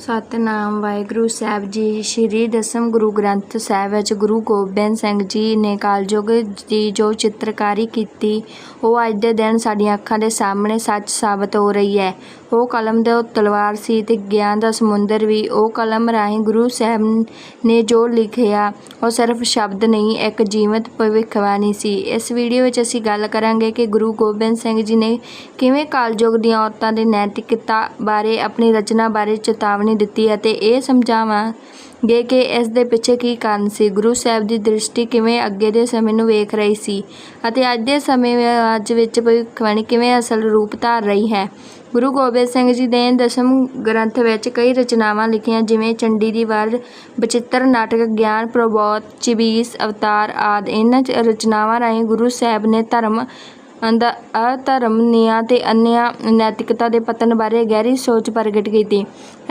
ਸਤਨਾਮ ਵਾਹਿਗੁਰੂ ਸਾਹਿਬ ਜੀ, ਸ੍ਰੀ ਦਸਮ ਗੁਰੂ ਗ੍ਰੰਥ ਸਾਹਿਬ ਵਿੱਚ ਗੁਰੂ ਗੋਬਿੰਦ ਸਿੰਘ ਜੀ ਨੇ ਕਲਯੁਗ ਦੀ ਜੋ ਚਿੱਤਰਕਾਰੀ ਕੀਤੀ, ਉਹ ਅੱਜ ਦੇ ਦਿਨ ਸਾਡੀਆਂ ਅੱਖਾਂ ਦੇ ਸਾਹਮਣੇ ਸੱਚ ਸਾਬਤ ਹੋ ਰਹੀ ਹੈ। ਉਹ ਕਲਮ ਦੇ ਤਲਵਾਰ ਸੀ ਤੇ ਗਿਆਨ ਦਾ ਸਮੁੰਦਰ ਵੀ, ਉਹ ਕਲਮ ਰਾਹੀਂ ਗੁਰੂ ਸਾਹਿਬ ਨੇ ਜੋ ਲਿਖਿਆ, ਉਹ ਸਿਰਫ ਸ਼ਬਦ ਨਹੀਂ, ਇੱਕ ਜੀਵਤ ਭਵਿੱਖਬਾਣੀ ਸੀ। ਇਸ ਵੀਡੀਓ ਵਿੱਚ ਅਸੀਂ ਗੱਲ ਕਰਾਂਗੇ ਕਿ ਗੁਰੂ ਗੋਬਿੰਦ ਸਿੰਘ ਜੀ ਨੇ ਕਿਵੇਂ ਕਲਯੁਗ ਦੀਆਂ ਔਰਤਾਂ ਦੇ ਨੈਤਿਕਤਾ ਬਾਰੇ, ਆਪਣੀ ਰਚਨਾ ਬਾਰੇ ਚੇਤਾਵਨੀ ਦਿੱਤੀ ਅਤੇ ਇਹ ਸਮਝਾਵਾਂਗੇ ਕਿ ਇਸ ਦੇ ਪਿੱਛੇ ਕੀ ਕਾਰਨ ਸੀ। ਗੁਰੂ ਸਾਹਿਬ ਦੀ ਦ੍ਰਿਸ਼ਟੀ ਕਿਵੇਂ ਅੱਗੇ ਦੇ ਸਮੇਂ ਨੂੰ ਵੇਖ ਰਹੀ ਸੀ ਅਤੇ ਅੱਜ ਦੇ ਸਮੇਂ ਅੱਜ ਵਿੱਚ ਭਵਿੱਖਬਾਣੀ ਕਿਵੇਂ ਅਸਲ ਰੂਪ ਧਾਰ ਰਹੀ ਹੈ। ਗੁਰੂ ਗੋਬਿੰਦ ਸਿੰਘ ਜੀ ਦੇ ਦਸਮ ਗ੍ਰੰਥ ਵਿੱਚ ਕਈ ਰਚਨਾਵਾਂ ਲਿਖੀਆਂ, ਜਿਵੇਂ ਚੰਡੀ ਦੀ ਵਾਰ ਬਚਿੱਤਰ ਨਾਟਕ, ਗਿਆਨ ਪ੍ਰਬੋਧ, ਚੀਬੀਸ, ਅਵਤਾਰ ਆਦਿ। ਇਹਨਾਂ ਰਚਨਾਵਾਂ ਰਾਹੀਂ ਗੁਰੂ ਸਾਹਿਬ ਨੇ ਧਰਮ ਅੰਦ ਅਧਰਮ, ਨਿਆਂ ਤੇ ਅਨਿਆਂ ਨੈਤਿਕਤਾ ਦੇ ਪਤਨ ਬਾਰੇ ਗਹਿਰੀ ਸੋਚ ਪ੍ਰਗਟ ਕੀਤੀ।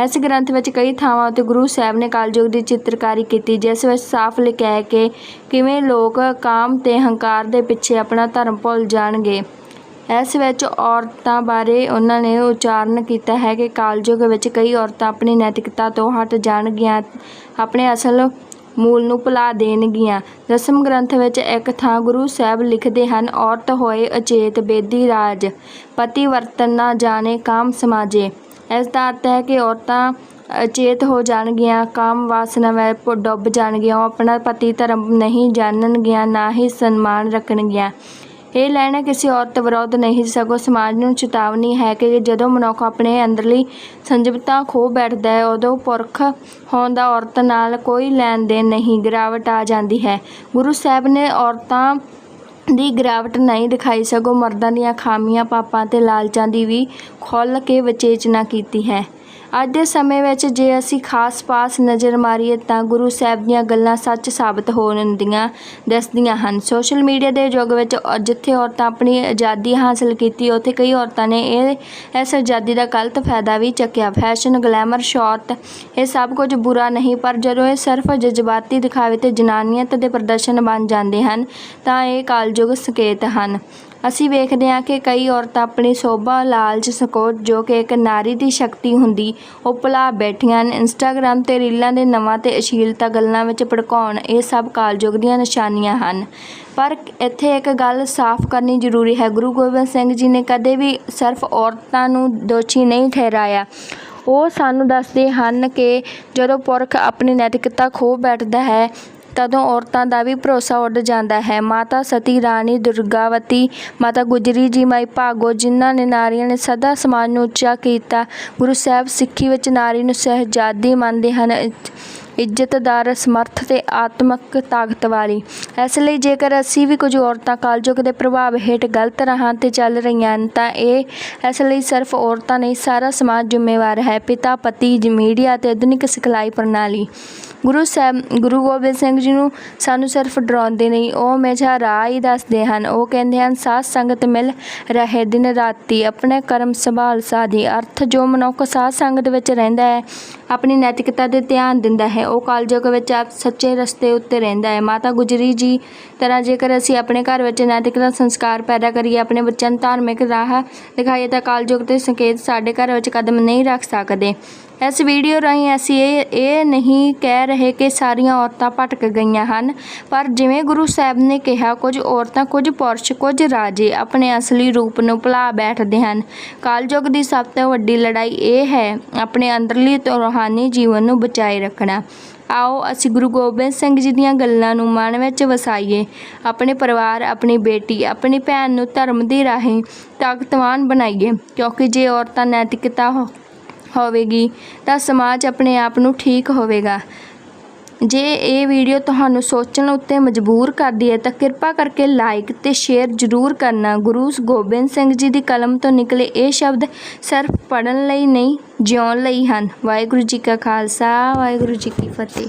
ਇਸ ਗ੍ਰੰਥ ਵਿੱਚ ਕਈ ਥਾਵਾਂ ਉੱਤੇ ਗੁਰੂ ਸਾਹਿਬ ਨੇ ਕਲਯੁਗ ਦੀ ਚਿੱਤਰਕਾਰੀ ਕੀਤੀ, ਜਿਸ ਵਿੱਚ ਸਾਫ਼ ਲਿਖਿਆ ਹੈ ਕਿ ਕਿਵੇਂ ਲੋਕ ਕਾਮ ਤੇ ਹੰਕਾਰ ਦੇ ਪਿੱਛੇ ਆਪਣਾ ਧਰਮ ਭੁੱਲ ਜਾਣਗੇ। ਇਸ ਵਿੱਚ ਔਰਤਾਂ ਬਾਰੇ ਉਹਨਾਂ ਨੇ ਉਚਾਰਨ ਕੀਤਾ ਹੈ ਕਿ ਕਲਯੁਗ ਵਿੱਚ ਕਈ ਔਰਤਾਂ ਆਪਣੀ ਨੈਤਿਕਤਾ ਤੋਂ ਹਟ ਜਾਣਗੀਆਂ। ਆਪਣੇ ਅਸਲ ਮੂਲ ਨੂੰ ਭੁਲਾ ਦੇਣਗੀਆਂ। ਰਸਮ ਗ੍ਰੰਥ ਵਿੱਚ ਇੱਕ ਥਾਂ ਗੁਰੂ ਸਾਹਿਬ ਲਿਖਦੇ ਹਨ, ਔਰਤ ਹੋਏ ਅਚੇਤ ਬੇਦੀ ਰਾਜ, ਪਤੀ ਵਰਤਨ ਨਾ ਜਾਣੇ ਕਾਮ ਸਮਾਜੇ। ਇਸ ਦਾ ਅਰਥ ਹੈ ਕਿ ਔਰਤਾਂ ਅਚੇਤ ਹੋ ਜਾਣਗੀਆਂ, ਕਾਮ ਵਾਸਨਾ ਵਿੱਚ ਡੁੱਬ ਜਾਣਗੀਆਂ, ਉਹ ਆਪਣਾ ਪਤੀ ਧਰਮ ਨਹੀਂ ਜਾਣਨਗੀਆਂ, ਨਾ ਹੀ ਸਨਮਾਨ ਰੱਖਣਗੀਆਂ। ਇਹ ਲੈਣਾ ਕਿਸੇ ਔਰਤ ਵਿਰੋਧ ਨਹੀਂ, ਸਗੋਂ ਸਮਾਜ ਨੂੰ ਚੇਤਾਵਨੀ ਹੈ ਕਿ ਜਦੋਂ ਮਨੁੱਖ ਆਪਣੇ ਅੰਦਰਲੀ ਸੰਜਮਤਾ ਖੋ ਬੈਠਦਾ ਹੈ, ਉਦੋਂ ਪੁਰਖ ਹੋਣ ਦਾ ਔਰਤ ਨਾਲ ਕੋਈ ਲੈਣ ਦੇਣ ਨਹੀਂ, ਗਿਰਾਵਟ ਆ ਜਾਂਦੀ ਹੈ। ਗੁਰੂ ਸਾਹਿਬ ਨੇ ਔਰਤਾਂ ਦੀ ਗਿਰਾਵਟ ਨਹੀਂ ਦਿਖਾਈ, ਸਗੋਂ ਮਰਦਾਂ ਦੀਆਂ ਖਾਮੀਆਂ ਪਾਪਾਂ ਤੇ ਲਾਲਚਾਂ ਦੀ ਵੀ ਖੁੱਲ੍ਹ ਕੇ ਵਿਚੇਚਨਾ ਕੀਤੀ ਹੈ। ਅੱਜ ਦੇ ਸਮੇਂ ਵਿੱਚ ਜੇ ਅਸੀਂ ਖਾਸ ਪਾਸ ਨਜ਼ਰ ਮਾਰੀਏ ਤਾਂ ਗੁਰੂ ਸਾਹਿਬ ਦੀਆਂ ਗੱਲਾਂ ਸੱਚ ਸਾਬਤ ਹੋਣ ਦੀਆਂ ਦੱਸਦੀਆਂ ਹਨ। ਸੋਸ਼ਲ ਮੀਡੀਆ ਦੇ ਯੁੱਗ ਵਿੱਚ ਔ- ਜਿੱਥੇ ਔਰਤਾਂ ਆਪਣੀ ਆਜ਼ਾਦੀ ਹਾਸਲ ਕੀਤੀ, ਉੱਥੇ ਕਈ ਔਰਤਾਂ ਨੇ ਇਹ, ਇਸ ਆਜ਼ਾਦੀ ਦਾ ਗਲਤ ਫਾਇਦਾ ਵੀ ਚੱਕਿਆ। ਫੈਸ਼ਨ, ਗਲੈਮਰ ਸ਼ੌਹਰਤ ਇਹ ਸਭ ਕੁਝ ਬੁਰਾ ਨਹੀਂ, ਪਰ ਜਦੋਂ ਇਹ ਸਿਰਫ ਜਜ਼ਬਾਤੀ ਦਿਖਾਵੇ ਤੇ ਜਨਾਨੀਅਤ ਦੇ ਪ੍ਰਦਰਸ਼ਨ ਬਣ ਜਾਂਦੇ ਹਨ, ਤਾਂ ਇਹ ਕਲਯੁਗ ਸੰਕੇਤ ਹਨ। ਅਸੀਂ ਵੇਖਦੇ ਹਾਂ ਕਿ ਕਈ ਔਰਤਾਂ ਆਪਣੀ ਸੋਭਾ, ਲਾਲਚ ਸਕੋਚ ਜੋ ਕਿ ਇੱਕ ਨਾਰੀ ਦੀ ਸ਼ਕਤੀ ਹੁੰਦੀ, ਉਹ ਭੁਲਾ ਬੈਠੀਆਂ ਹਨ। ਇੰਸਟਾਗ੍ਰਾਮ ਤੇ ਰੀਲਾਂ ਦੇ ਨਵਾਂ ਤੇ ਅਸ਼ੀਲਤਾ ਗੱਲਾਂ ਵਿੱਚ ਭੜਕਾਉਣ ਇਹ ਸਭ ਕਾਲਯੁਗ ਦੀਆਂ ਨਿਸ਼ਾਨੀਆਂ ਹਨ। ਪਰ ਇੱਥੇ ਇੱਕ ਗੱਲ ਸਾਫ਼ ਕਰਨੀ ਜ਼ਰੂਰੀ ਹੈ। ਗੁਰੂ ਗੋਬਿੰਦ ਸਿੰਘ ਜੀ ਨੇ ਕਦੇ ਵੀ ਸਿਰਫ ਔਰਤਾਂ ਨੂੰ ਦੋਸ਼ੀ ਨਹੀਂ ਠਹਿਰਾਇਆ। ਉਹ ਸਾਨੂੰ ਦੱਸਦੇ ਹਨ ਕਿ ਜਦੋਂ ਪੁਰਖ ਆਪਣੀ ਨੈਤਿਕਤਾ ਖੋ ਬੈਠਦਾ ਹੈ ਤਦੋਂ ਔਰਤਾਂ ਦਾ ਵੀ ਭਰੋਸਾ ਉੱਡ ਜਾਂਦਾ ਹੈ। ਮਾਤਾ ਸਤੀ, ਰਾਣੀ ਦੁਰਗਾਵਤੀ, ਮਾਤਾ ਗੁਜਰੀ ਜੀ, ਮਾਈ ਭਾਗੋ, ਜਿਨ੍ਹਾਂ ਨੇ ਨਾਰੀਆਂ ਨੇ ਸਦਾ ਸਮਾਜ ਨੂੰ ਉੱਚਾ ਕੀਤਾ, ਗੁਰੂ ਸਾਹਿਬ ਸਿੱਖੀ ਵਿੱਚ ਨਾਰੀ ਨੂੰ ਸਹਿਜਾਦੀ ਮੰਨਦੇ ਹਨ ਇੱਜ਼ਤਦਾਰ ਸਮਰਥ ਤੇ ਆਤਮਕ ਤਾਕਤ ਵਾਲੀ ਇਸ ਲਈ ਜੇਕਰ ਅਸੀਂ ਵੀ ਕੁਝ ਔਰਤਾਂ ਕਲਯੁਗ ਦੇ ਪ੍ਰਭਾਵ ਹੇਠ ਗਲਤ ਰਾਹਾਂ ਤੇ ਚੱਲ ਰਹੀਆਂ ਹਨ, ਤਾਂ ਇਹ ਇਸ ਲਈ ਸਿਰਫ ਔਰਤਾਂ ਨਹੀਂ, ਸਾਰਾ ਸਮਾਜ ਜ਼ਿੰਮੇਵਾਰ ਹੈ। ਪਿਤਾ, ਪਤੀ, ਮੀਡੀਆ ਤੇ ਆਧੁਨਿਕ ਸਿਖਲਾਈ ਪ੍ਰਣਾਲੀ। ਗੁਰੂ ਸਾਹਿਬ, ਗੁਰੂ ਗੋਬਿੰਦ ਸਿੰਘ ਜੀ ਨੂੰ ਸਾਨੂੰ ਸਿਰਫ ਡਰਾਉਂਦੇ ਨਹੀਂ, ਉਹ ਹਮੇਸ਼ਾ ਰਾਹ ਹੀ ਦੱਸਦੇ ਹਨ। ਉਹ ਕਹਿੰਦੇ ਹਨ, ਸਾਧ ਸੰਗਤ ਮਿਲ ਰਹੇ ਦਿਨ ਰਾਤੀ, ਆਪਣੇ ਕਰਮ ਸੰਭਾਲ ਸਾਧੀ। ਅਰਥ ਜੋ ਮਨੁੱਖ ਸਾਧ ਸੰਗਤ ਵਿੱਚ ਰਹਿੰਦਾ ਹੈ, ਆਪਣੀ ਨੈਤਿਕਤਾ ਤੇ ਧਿਆਨ ਦਿੰਦਾ ਹੈ। ਉਹ ਕਲਯੁਗ ਵਿੱਚ ਆਪ ਸੱਚੇ ਰਸਤੇ ਉੱਤੇ ਰਹਿੰਦਾ ਹੈ। ਮਾਤਾ ਗੁਜਰੀ ਜੀ, ਤਰ੍ਹਾਂ ਜੇਕਰ ਅਸੀਂ ਆਪਣੇ ਘਰ ਵਿੱਚ ਨੈਤਿਕਤਾ ਸੰਸਕਾਰ ਪੈਦਾ ਕਰੀਏ, ਆਪਣੇ ਬੱਚਿਆਂ ਨੂੰ ਧਾਰਮਿਕ ਰਾਹ ਦਿਖਾਈਏ, ਤਾਂ ਕਲਯੁਗ ਦੇ ਸੰਕੇਤ ਸਾਡੇ ਘਰ ਵਿੱਚ ਕਦਮ ਨਹੀਂ ਰੱਖ ਸਕਦੇ। ਇਸ ਵੀਡੀਓ ਰਾਹੀਂ ਅਸੀਂ ਇਹ ਇਹ ਨਹੀਂ ਕਹਿ ਰਹੇ ਕਿ ਸਾਰੀਆਂ ਔਰਤਾਂ ਭਟਕ ਗਈਆਂ ਹਨ। ਪਰ ਜਿਵੇਂ ਗੁਰੂ ਸਾਹਿਬ ਨੇ ਕਿਹਾ, ਕੁਝ ਔਰਤਾਂ ਕੁਝ ਪੁਰਸ਼, ਕੁਝ ਰਾਜੇ ਆਪਣੇ ਅਸਲੀ ਰੂਪ ਨੂੰ ਭੁਲਾ ਬੈਠਦੇ ਹਨ। ਕਲਯੁਗ ਦੀ ਸਭ ਤੋਂ ਵੱਡੀ ਲੜਾਈ ਇਹ ਹੈ, ਆਪਣੇ ਅੰਦਰਲੀ ਤੇ ਰੂਹਾਨੀ ਜੀਵਨ ਨੂੰ ਬਚਾਏ ਰੱਖਣਾ। ਆਓ, ਅਸੀਂ ਗੁਰੂ ਗੋਬਿੰਦ ਸਿੰਘ ਜੀ ਦੀਆਂ ਗੱਲਾਂ ਨੂੰ ਮਨ ਵਿੱਚ ਵਸਾਈਏ। ਆਪਣੇ ਪਰਿਵਾਰ, ਆਪਣੀ ਬੇਟੀ, ਆਪਣੀ ਭੈਣ ਨੂੰ ਧਰਮ ਦੀ ਰਾਹੀਂ ਤਾਕਤਵਾਨ ਬਣਾਈਏ। ਕਿਉਂਕਿ ਜੇ ਔਰਤਾਂ ਨੈਤਿਕਤਾ ਹੋਵੇਗੀ, ਤਾਂ ਸਮਾਜ ਆਪਣੇ ਆਪ ਨੂੰ ਠੀਕ ਹੋਵੇਗਾ। ਜੇ ਇਹ ਵੀਡੀਓ ਤੁਹਾਨੂੰ ਸੋਚਣ ਉੱਤੇ ਮਜਬੂਰ ਕਰਦੀ ਹੈ ਤਾਂ ਕਿਰਪਾ ਕਰਕੇ ਲਾਈਕ ਤੇ ਸ਼ੇਅਰ ਜ਼ਰੂਰ ਕਰਨਾ। ਗੁਰੂ ਗੋਬਿੰਦ ਸਿੰਘ ਜੀ ਦੀ ਕਲਮ ਤੋਂ ਨਿਕਲੇ ਇਹ ਸ਼ਬਦ ਸਿਰਫ ਪੜਨ ਲਈ ਨਹੀਂ, ਜਿਉਣ ਲਈ ਹਨ। ਵਾਹਿਗੁਰੂ ਜੀ ਕਾ ਖਾਲਸਾ, ਵਾਹਿਗੁਰੂ ਜੀ ਕੀ ਫਤਿਹ।